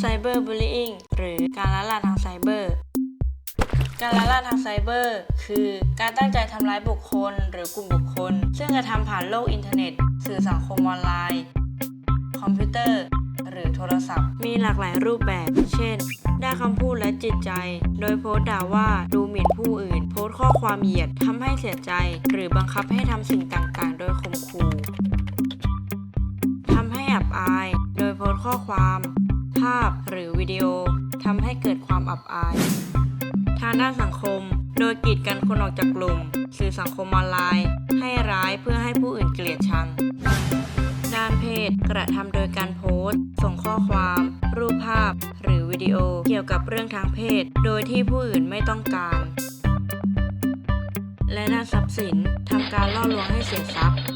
Cyberbullying หรือการละลานทางไซเบอร์ การละลานทางไซเบอร์ คือการตั้งใจทำร้ายบุคคล หรือกลุ่มบุคคล ซึ่งกระทำผ่านโลกอินเทอร์เน็ต สื่อสังคมออนไลน์ คอมพิวเตอร์ หรือโทรศัพท์ มีหลากหลายรูปแบบ เช่น ได้คำพูดและจิตใจ โดยโพสต์ด่าว่าดูหมิ่นผู้อื่น โพสต์ข้อความเหยียดทำให้เสียใจ หรือบังคับให้ทำสิ่งต่างๆ โดยข่มขู่ทำให้อับอาย โดยโพสต์ข้อความาพหรือวิดีโอทำให้เกิดความอับอาย ทางด้านสังคม โดยกีดกันคนออกจากกลุ่ม สื่อสังคมออนไลน์ ให้ร้ายเพื่อให้ผู้อื่นเกลียดชัง ด้านเพศกระทำโดยการโพสต์ ส่งข้อความ รูปภาพ หรือวิดีโอเกี่ยวกับเรื่องทางเพศ โดยที่ผู้อื่นไม่ต้องการ และด้านทรัพย์สินทำการล่อลวงให้เสียทรัพย์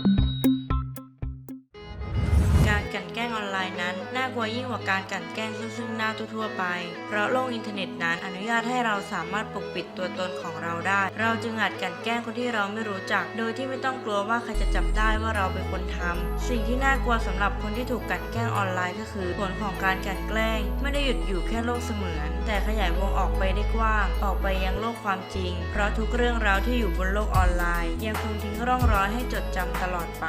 การกลั่นแกล้งออนไลน์นั้น น่ากลัวยิ่งกว่าการกลั่นแกล้งซึ่งหน้าทั่วๆไป เพราะโลกอินเทอร์เน็ตนั้น อนุญาตให้เราสามารถปกปิดตัวตนของเราได้ เราจึงอาจกลั่นแกล้งคนที่เราไม่รู้จัก โดยที่ไม่ต้องกลัวว่าใครจะจับได้ว่าเราเป็นคนทำสิ่งที่น่ากลัวสำหรับคนที่ถูกกลั่นแกล้งออนไลน์ก็คือ ผลของการกลั่นแกล้ง ไม่ได้หยุดอยู่แค่โลกเสมือน แต่ขยายวงออกไปได้กว้าง ออกไปยังโลกความจริง เพราะทุกเรื่องราวที่อยู่บนโลกออนไลน์ ยังคงทิ้งร่องรอยให้จดจำตลอดไป